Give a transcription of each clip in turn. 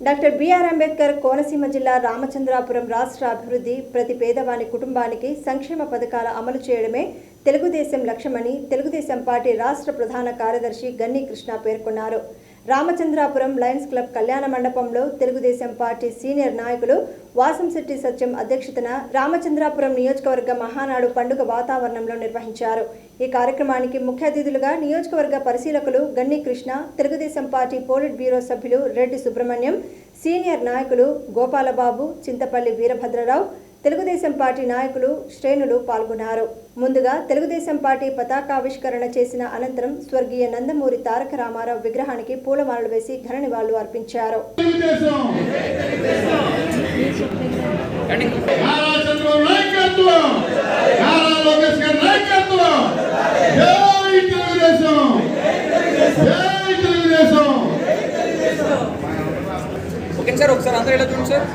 Doctor BR Ambedkar Konaseema జిల్లా రామచంద్రాపురం రాష్ట్ర అభివృద్ధి ప్రతి పేదవాని కుటుంబానికి సంక్షేమ పథకాల అమలు చేయడమే తెలుగుదేశం లక్ష్యమని తెలుగుదేశం పార్టీ రాష్ట్ర ప్రధాన కార్యదర్శి గన్ని కృష్ణ పేర్కొన్నారు. రామచంద్రాపురం లయన్స్ క్లబ్ కళ్యాణ మండపంలో తెలుగుదేశం పార్టీ సీనియర్ నాయకులు వాసంశెట్టి సత్యం అధ్యక్షతన రామచంద్రాపురం నియోజకవర్గ మహానాడు పండుగ వాతావరణంలో నిర్వహించారు. ఈ కార్యక్రమానికి ముఖ్య అతిథులుగా నియోజకవర్గ పరిశీలకులు Ganni Krishna Telugu Desam party politburo సభ్యులు రెడ్డి సుబ్రహ్మణ్యం సీనియర్ నాయకులు గోపాలబాబు చింతపల్లి వీరభద్రరావు తెలుగుదేశం పార్టీ నాయకులు శ్రేణులు పాల్గొన్నారు. ముందుగా తెలుగుదేశం పార్టీ పతాకావిష్కరణ చేసిన అనంతరం స్వర్గీయ నందమూరి తారక రామారావు విగ్రహానికి పూలమాలలు వేసి ఘన నివాళులు అర్పించారు. తెలుగుదేశం నారా చంద్రబాబు నాయకత్వం! నారా లోకేష్ గారి నాయకత్వం! జై తెలుగుదేశం! జై తెలుగుదేశం! ఓకే సార్ ఒకసారి అందరూ ఇలా చూడండి సార్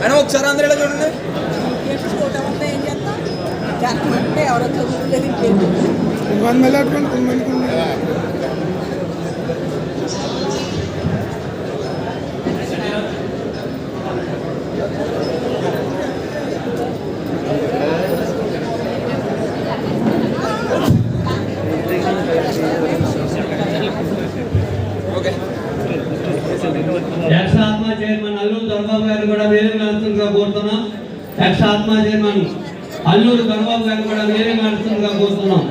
మేడం ఒకసారి అందరూ ఇలా చూడండి చేసుకోవటం వల్ల ఏం చేస్తాం ఎవరో కొంతమంది ఎక్స్ ఆత్మ చైర్మన్ అల్లూరు దొరబాబు గారిని కూడా వేరే నడుస్తుందిగా కోరుతున్నాం ఎక్స్ ఆత్మ చైర్మన్ అల్లూరు దొరబాబు గారిని కూడా వేరే నడుస్తుందిగా కోరుతున్నాం.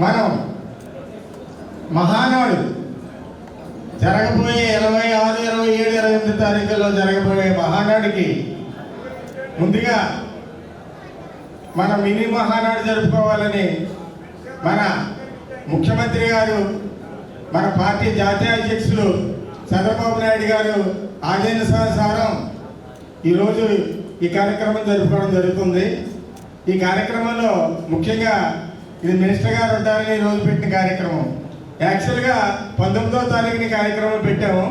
మనం మహానాడు జరగబోయే ఇరవై ఆరు ఇరవై ఏడు ఇరవై ఎనిమిది తారీఖుల్లో జరగబోయే మహానాడుకి ముందుగా మన మినీ మహానాడు జరుపుకోవాలని మన ముఖ్యమంత్రి గారు మన పార్టీ జాతీయ అధ్యక్షులు చంద్రబాబు నాయుడు గారు ఆదేశానుసారం ఈరోజు ఈ కార్యక్రమం జరుపుకోవడం జరుగుతుంది. ఈ కార్యక్రమంలో ముఖ్యంగా ఇది మినిస్టర్ గారు ఉంటారని ఈరోజు రోజు పెట్టిన కార్యక్రమం. యాక్చువల్గా పంతొమ్మిదో తారీఖుని కార్యక్రమం పెట్టాము.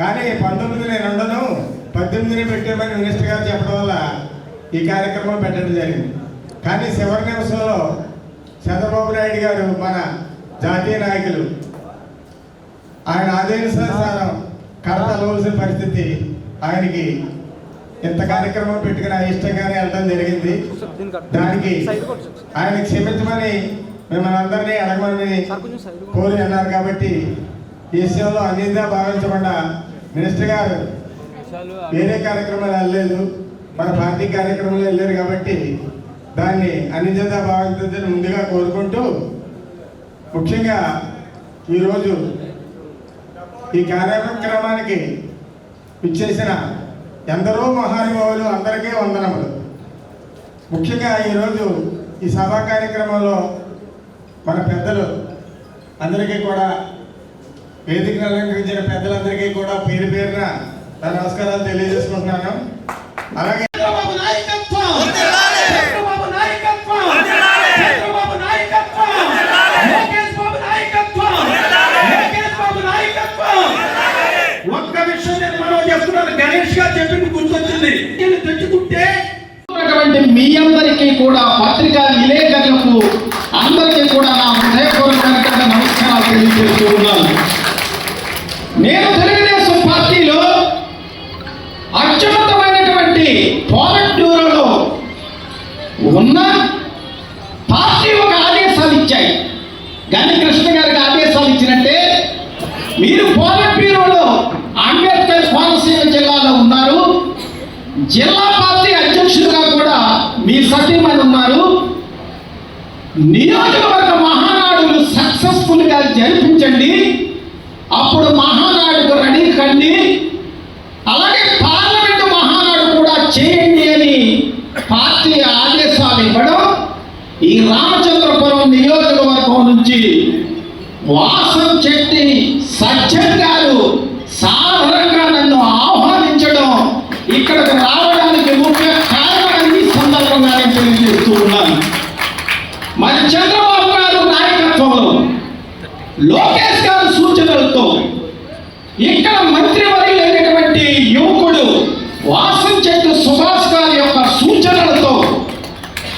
కానీ పంతొమ్మిది నేను ఉండను పద్దెనిమిదిని పెట్టామని మినిస్టర్ గారు చెప్పడం వల్ల ఈ కార్యక్రమం పెట్టడం జరిగింది. కానీ చివరి నిమిషంలో చంద్రబాబు నాయుడు గారు మన జాతీయ నాయకులు ఆయన ఆదేశానుసారం కడతలవలసిన పరిస్థితి. ఆయనకి ఇంత కార్యక్రమం పెట్టుకుని ఆ ఇష్టంగానే వెళ్ళడం జరిగింది. దానికి ఆయన క్షమించమని మిమ్మల్ని అందరినీ అడగమని కోరి అన్నారు కాబట్టి ఈ విషయంలో అన్నిందా భావించకుండా మినిస్టర్ గారు వేరే కార్యక్రమాలు వెళ్ళలేదు. మన పార్టీ కార్యక్రమాలు వెళ్ళారు కాబట్టి దాన్ని అన్నిందా భావించదని ముందుగా కోరుకుంటూ ముఖ్యంగా ఈరోజు ఈ కార్యక్రమానికి ఇచ్చేసిన ఎందరో మహానుభావులు అందరికీ వందనములు. ముఖ్యంగా ఈరోజు ఈ సభా కార్యక్రమంలో మన పెద్దలు అందరికీ కూడా వేదికను అలంకరించిన పెద్దలందరికీ కూడా పేరు పేరున నా నమస్కారాలు తెలియజేసుకుంటున్నాను. అలాగే చెప్తున్నాను గణేష్ గారు చెప్పింది గుర్తొచ్చింది. నేను తెచ్చుకుంటే మీ అందరికీ కూడా పత్రికా విలేకరులకు అందరికీ కూడా నా హృదయపూర్వక నమస్కారాలు తెలియజేస్తూ ఉన్నాను. నేను తెలుగుదేశం పార్టీలో అత్యున్నతమైనటువంటి పోలిట్ బ్యూరోలో ఉన్న పార్టీ ఒక ఆదేశాలు ఇచ్చాయి. గని కృష్ణ గారికి ఆదేశాలు ఇచ్చినట్టే మీరు పోలిట్ బ్యూరోలో అంబేద్కర్ కోనసీమ జిల్లాలో ఉన్నారు జిల్లా పార్టీ అధ్యక్షులుగా కూడా మీ సతీమణి ఉన్నారు. నియోజకవర్గ మహానాడులు సక్సెస్ఫుల్గా జరిపించండి. అప్పుడు మహానాడుకు రెడీ కండి. అలాగే పార్లమెంటు మహానాడు కూడా చేయండి అని పార్టీ ఆదేశాలు ఇవ్వడం ఈ రామచంద్రపురం నియోజకవర్గం నుంచి వాసం చెట్టి సజ్జన్ ఇక్కడ మంత్రివర్యులైనటువంటి యువకుడు వాసం చెట్టు సుభాష్ గారి యొక్క సూచనలతో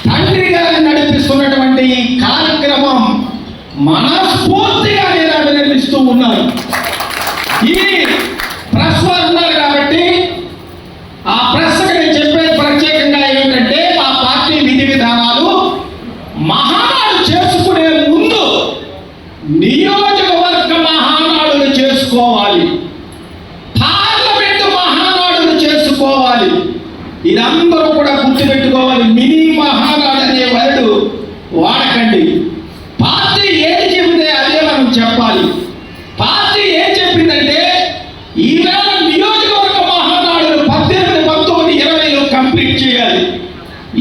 తండ్రి గారిని నడిపిస్తున్నటువంటి ఈ కార్యక్రమం మనస్ఫూర్తిగా నేను అభినందిస్తూ ఉన్నాను. ఈ ప్రెస్ వారు ఉన్నారు కాబట్టి ఆ ప్రెస్కి నేను చెప్పేది ప్రత్యేకంగా ఏమిటంటే మా పార్టీ విధి విధానాలు మహా చేసుకునే ముందు నియోజకవర్గ మహానాడులు చేసుకోవాలి పార్లమెంటు మహానాడులు చేసుకోవాలి ఇదందరూ కూడా గుర్తుపెట్టుకోవాలి మినీ మహారాజు అనే వరుడు వాడకండి. పార్టీ ఏది చెబితే అదే మనం చెప్పాలి. పార్టీ ఏం చెప్పిందంటే ఈవేళ నియోజకవర్గ మహానాడులు పద్దెనిమిది పంతొమ్మిది ఇరవైలో కంప్లీట్ చేయాలి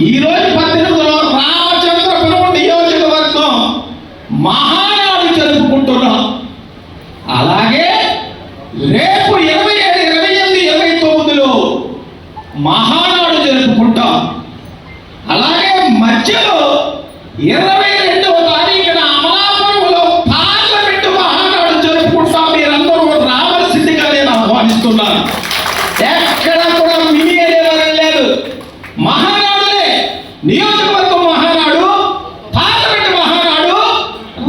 ఈ రోజు పద్దెనిమిదిలో రామచంద్రపురం నియోజకవర్గం మహానాడు జరుపుకుంటున్నాం అలాగే రేపు ఇరవై ఏడు ఇరవై ఎనిమిది ఇరవై తొమ్మిదిలో మహానాడు జరుపుకుంటాం అలాగే మధ్యలో ఇరవై రెండవ తారీఖున అమలాపురంలో పార్లమెంటు మహానాడు జరుపుకుంటాం మీరందరూ రావాల్సిందిగా నేను ఆహ్వానిస్తున్నాను ఎక్కడ కూడా మినీ అనేవారు లేదు మహానాడులే నియోజకవర్గం మహానాడు పార్లమెంట్ మహానాడు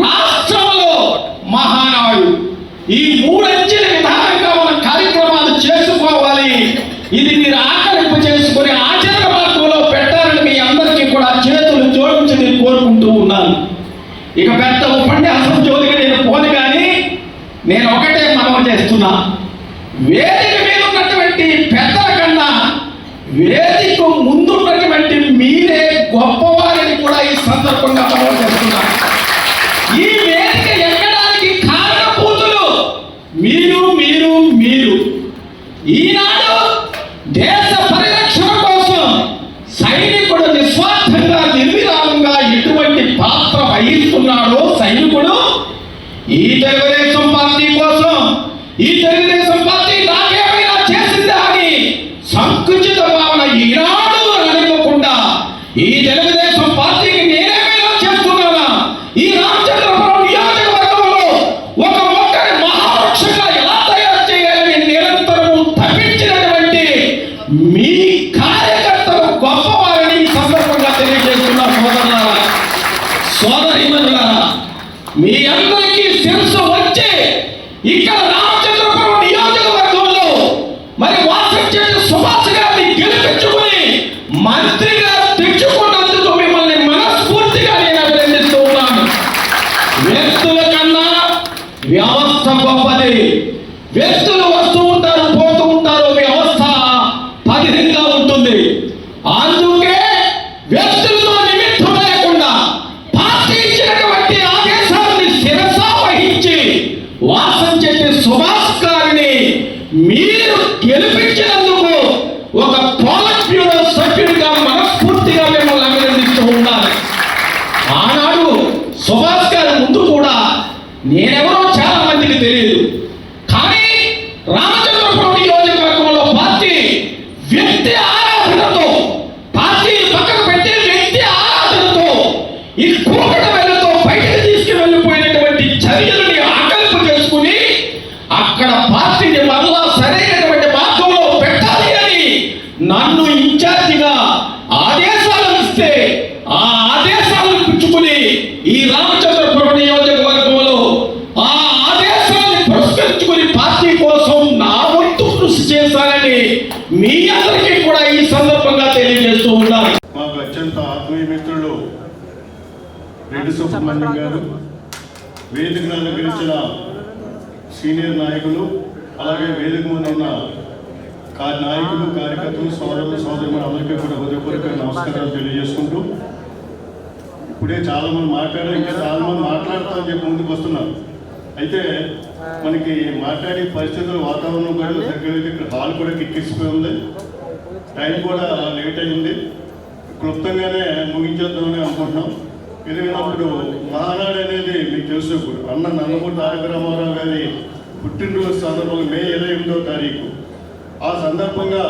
రాష్ట్రంలో మహానాడు. ఈ మూడంచెల విధానంగా మనం కార్యక్రమాలు చేసుకోవాలి. ఇది మీరు ఆకలింపు చేసుకుని ఆచరణ మార్గంలో పెట్టాలని మీ అందరికీ కూడా చేతులు జోడించి నేను కోరుకుంటూ ఉన్నాను. ఇక పెద్ద ఉపన్యాసం జోలికి నేను పోను కానీ నేను ఒకటే మనవి చేస్తున్నా. వేదిక మీద ఉన్నటువంటి పెద్దల కన్నా వేదిక ముందున్నటువంటి మీరే గొప్పవారిని కూడా ఈ సందర్భంగా మనం చేస్తున్నారు ఈ వేదిక ఎక్కడానికి కారణభూతులు? మీరు మీరు మీరు. ఈనాడు దేశ పరిరక్షణ కోసం సైనికుడు నిస్వార్థంగా నిర్విరామంగా ఎటువంటి పాత్ర వహిస్తున్నాడో సైనికుడు ఈ తెలుగుదేశం పార్టీ కోసం ఈ తెలుగుదేశం మీ అందరికీ శిరస్సు వచ్చే ఇక్కడ రామచంద్రపురం నియోజకవర్గంలో మరి వాసం చేసిన సుభాష్ గారిని గెలిపించుకుని మంత్రిగా తెచ్చుకున్నందుకు మిమ్మల్ని మనస్ఫూర్తిగా నేను అభినందిస్తూ ఉన్నాను. వ్యక్తుల కన్నా వ్యవస్థ గొప్పది. వ్యక్తులు మీరు గెలిపించిన అత్యంత మిత్రులు రెడ్డి సుబ్రహ్మణ్యం గారు వేదిక అలంకరించిన సీనియర్ నాయకులు అలాగే వేదిక ముందు ఉన్న నాయకులు కార్యకర్తలు సోదరులు సోదరులు అందరికీ కూడా హృదయపూర్వక నమస్కారాలు తెలియజేసుకుంటూ ఇప్పుడే చాలా మంది మాట్లాడారు ఇంకా చాలా మంది మాట్లాడతామని చెప్పి ముందుకు వస్తున్నారు. అయితే మనకి మాట్లాడే పరిస్థితులు వాతావరణం కూడా దగ్గర ఇక్కడ హాల్ కూడా కిక్కిసిపోయి ఉంది. టైం కూడా లేట్ అయింది క్లుప్తంగానే ముగించేద్దామని అనుకుంటున్నాం. ఎదిగినప్పుడు మహానాడు అనేది మీకు తెలుసు ఇప్పుడు అన్న నందమూరి తారక రామారావు గారి పుట్టినరోజు సందర్భంగా మే ఇరవై ఎనిమిదో తారీఖు. ఆ సందర్భంగా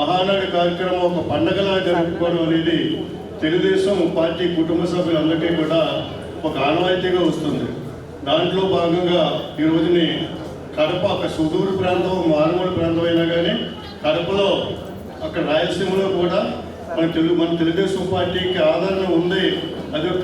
మహానాడు కార్యక్రమం ఒక పండగలా జరుపుకోవడం అనేది తెలుగుదేశం పార్టీ కుటుంబ సభ్యులందరికీ కూడా ఒక ఆనవాయితీగా వస్తుంది. దాంట్లో భాగంగా ఈ రోజుని కడప ఒక సుదూర ప్రాంతం మారుమూల ప్రాంతం అయినా కానీ కడపలో అక్కడ రాయలసీమలో కూడా మన తెలుగు మన తెలుగుదేశం పార్టీకి ఆదరణ ఉంది. అది